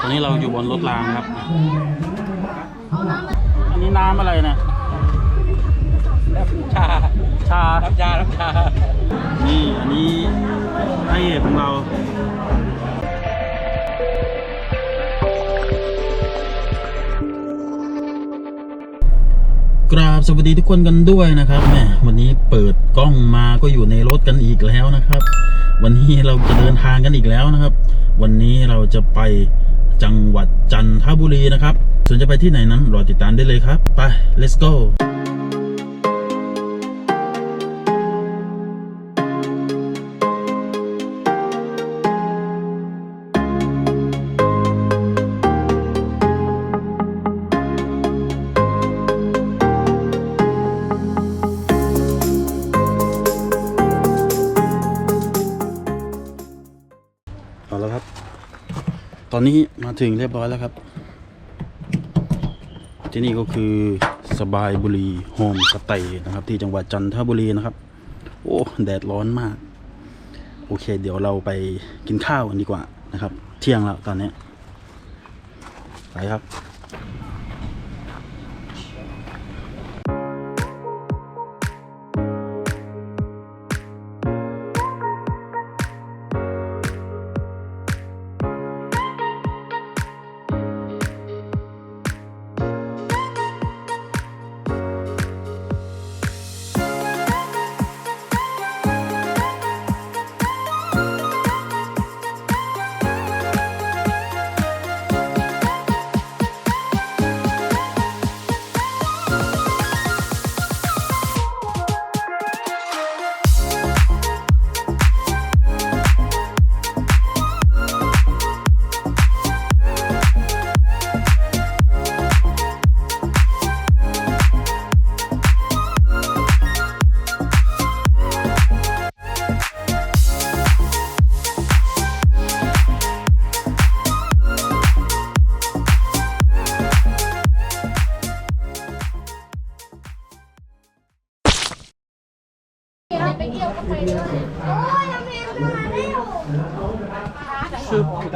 ตอนนี้เราอยู่บนรถรางครับ อันนี้น้ำอะไรเนี่ยชา ชาน้ำชาน้ำชา นี่ อันนี้ไอเอกของเรากราบสวัสดีทุกคนกันด้วยนะครับแหมวันนี้เปิดกล้องมาก็อยู่ในรถกันอีกแล้วนะครับ วันนี้เราจะเดินทางกันอีกแล้วนะครับ วันนี้เราจะไปจังหวัดจันทบุรีนะครับ ส่วนจะไปที่ไหนนั้นรอติดตามได้เลยครับ ไป let's go ตอนนี้มาถึงเรียบร้อยแล้วครับ ที่นี่ก็คือสบายบุรีโฮมสเตย์นะครับ ที่จังหวัดจันทบุรีนะครับ โอ้แดดร้อนมาก โอเค เดี๋ยวเราไปกินข้าวกันดีกว่านะครับ เที่ยงแล้วตอนนี้ไปครับ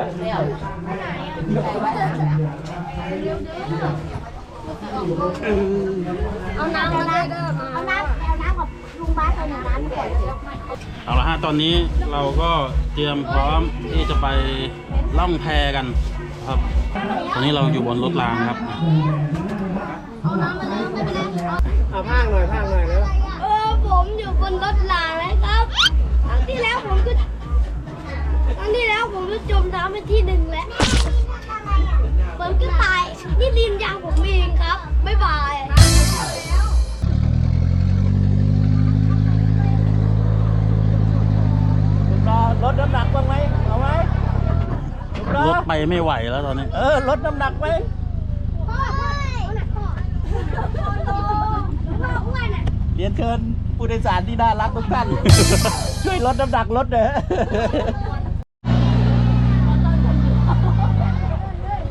เอาน้ำเอาน้ำเอาน้ำเอาน้ำกับลุงบ้านเอาหนึ่งน้ำก่อนเอาละฮะตอนนี้เราก็เตรียมพร้อมที่จะไปล่องแพกันครับ ตอนนี้เราอยู่บนรถรางครับเอาน้ำมาแล้วไม่เป็นไรเอาเอาพากหน่อยพากหน่อยแล้วเออผมอยู่บนรถ จมน้ำไปที่หนึ่งแล้วผมก็ตาย นี่ลินยางผมเองครับ บ๊ายบายรอลดน้ำหนักบ้างไหมเอาไหมรอรถไปไม่ไหวแล้วตอนนี้ เออลดน้ำหนักไหมพ่อพ่อเอาหนักพ่อพ่ออ้วนอะเรียนเชิญผู้โดยสารที่น่ารักทุกท่าน ช่วยลดน้ำหนักลดเด้อ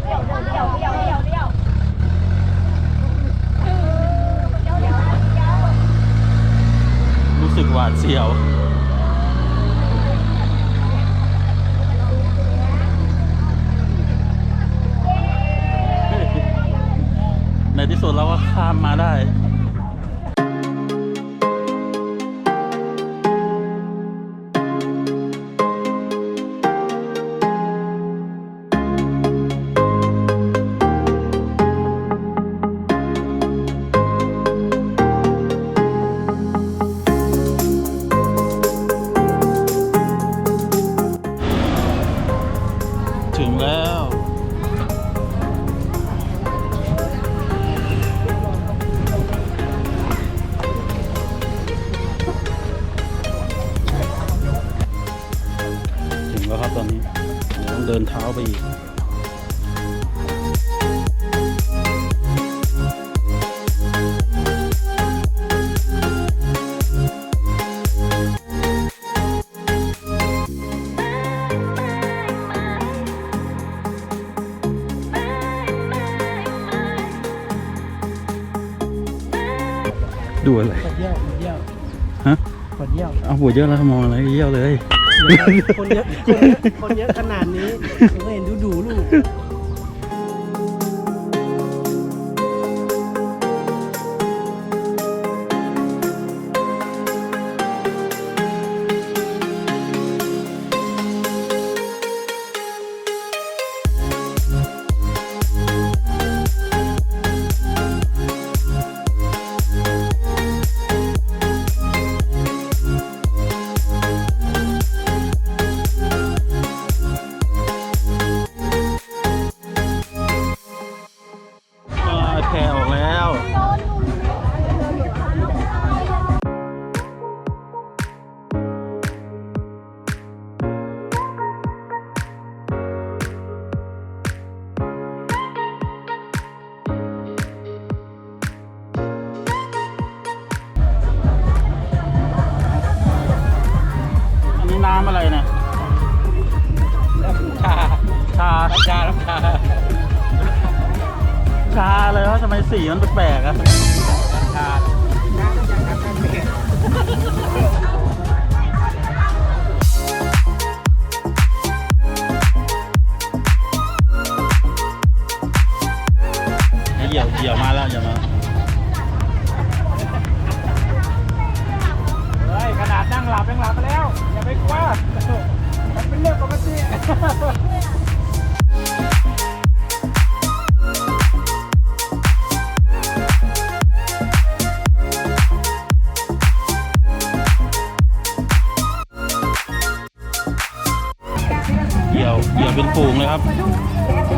เดี๋ยวเดี๋ยวเดี๋ยวเดี๋ยวเดี๋ยวเดี๋ยว รู้สึก หวาดเสียว ในที่สุดเราก็ข้ามมาได้ ดูอะไรขดเยี่ยวขดเยี่ยวฮะขดเยี่ยวเอาหัวเยอะแล้วมองอะไรเยี่ยวเลย คนเยอะคนเยอะคนเยอะขนาดนี้ผมก็เห็นดูดูลูก ชาเลยว่าทำไมสีมันแปลกๆอะ ฝูงเลยครับ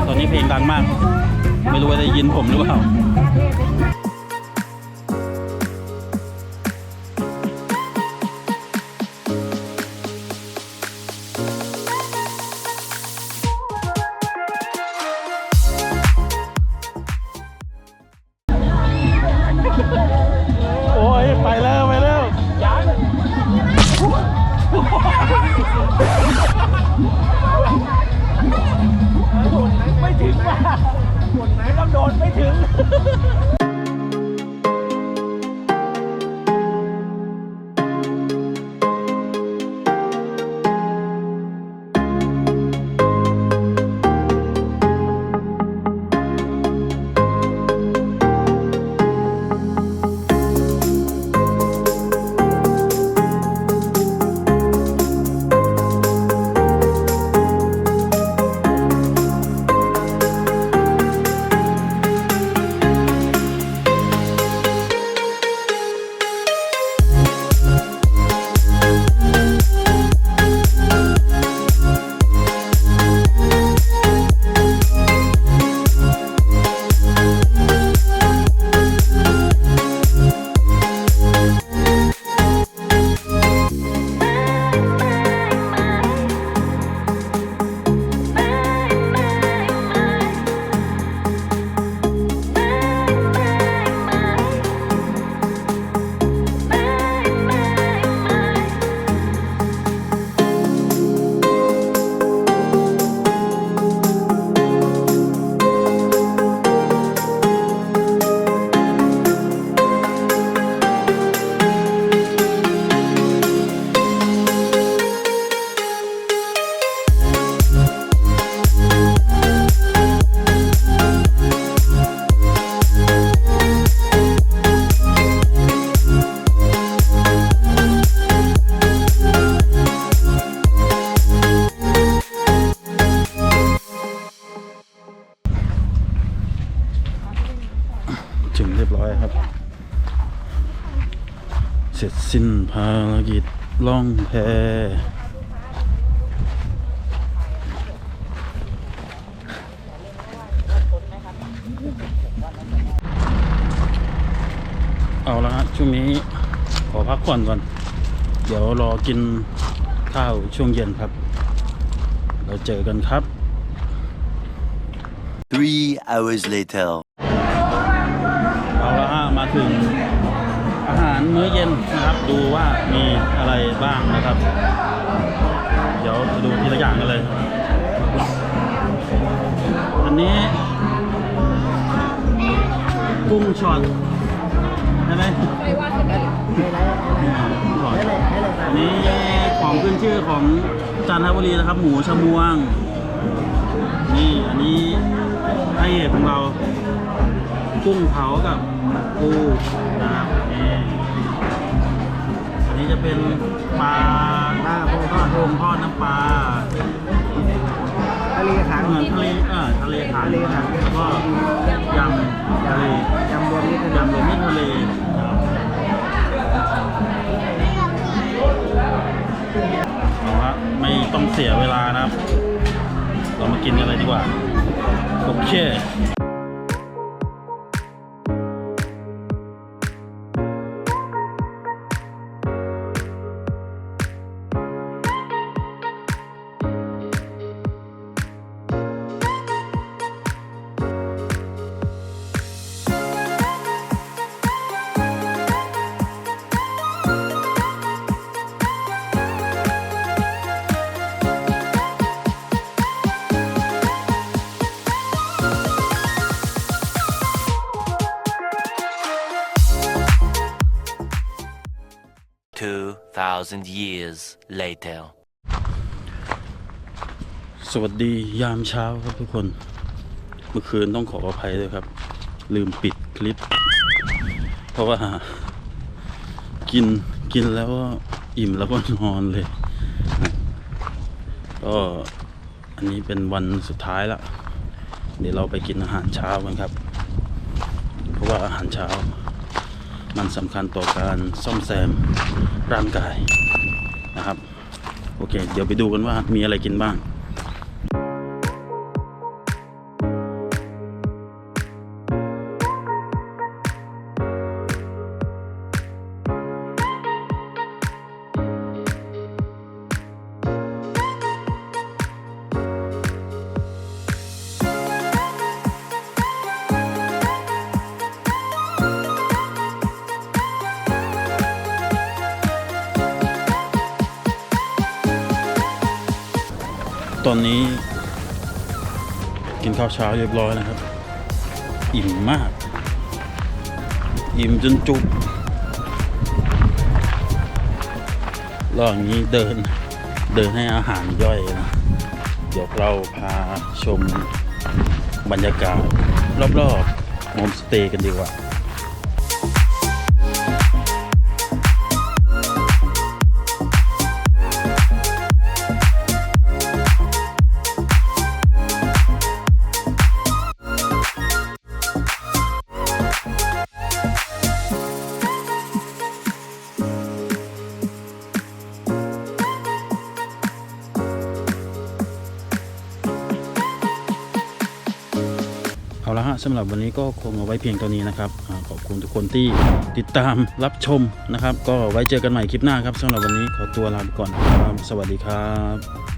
ตอนนี้เพลงดังมาก ไม่รู้ว่าได้ยินผมหรือเปล่าโอ้ยไปแล้วไปแล้วไม่ถึง หมดไหมต้องโดนไม่ถึง เสร็จสิ้นภารกิจล่องแพเอาละฮะช่วงนี้ขอพักผ่อนก่อน เดี๋ยวรอกินข้าวช่วงเย็นครับ เราเจอกันครับ Three hours later. เอาละฮะมาถึงอารมื้อเย็นนะครับ ดูว่ามีอะไรบ้างนะครับ เดี๋ยวจะดูทีละอย่างกันเลย อันนี้ กุ้งช็อตใช่ไหมช็อตอันนี้ของขึ้นชื่อของจันทบุรีนะครับ หมูชะมวง นี่อันนี้พระเอกของเรา กุ้งเผากับปูนะครับนี่ จะเป็นปลาหน้าโพทอดโรงทอดน้ำปลาทะเลขังเหมือนทะเลเออทะเลถังทะเลถังแล้วก็ยำทะเลยำรวมมิตรยำรวมมิตรทะเลนะครับเอาละไม่ต้องเสียเวลานะครับ เรามากินกันเลยดีกว่าโอเค 2,000 years later. สวัสดียามเช้าครับทุกคน เมื่อคืนต้องขออภัยด้วยครับ ลืมปิดคลิป เพราะว่า กินกินแล้วก็อิ่มแล้วก็นอนเลย ก็อันนี้เป็นวันสุดท้ายละเดี๋ยวเราไปกินอาหารเช้ากันครับ เพราะว่าอาหารเช้า มันสำคัญต่อการซ่อมแซมร่างกายนะครับ โอเค เดี๋ยวไปดูกันว่ามีอะไรกินบ้าง ตอนนี้ กินข้าวเช้าเรียบร้อยนะครับ อิ่มมาก อิ่มจนจุกรอบนี้เดินเดินให้อาหารย่อยนะ เดี๋ยวเราพาชมบรรยากาศรอบๆโฮมสเตย์กันดีกว่า สำหรับวันนี้ก็คงเอาไว้เพียงเท่านี้นะครับขอบคุณทุกคนที่ติดตามรับชมนะครับ ก็ไว้เจอกันใหม่คลิปหน้าครับสำหรับวันนี้ขอตัวลาไปก่อนครับสวัสดีครับ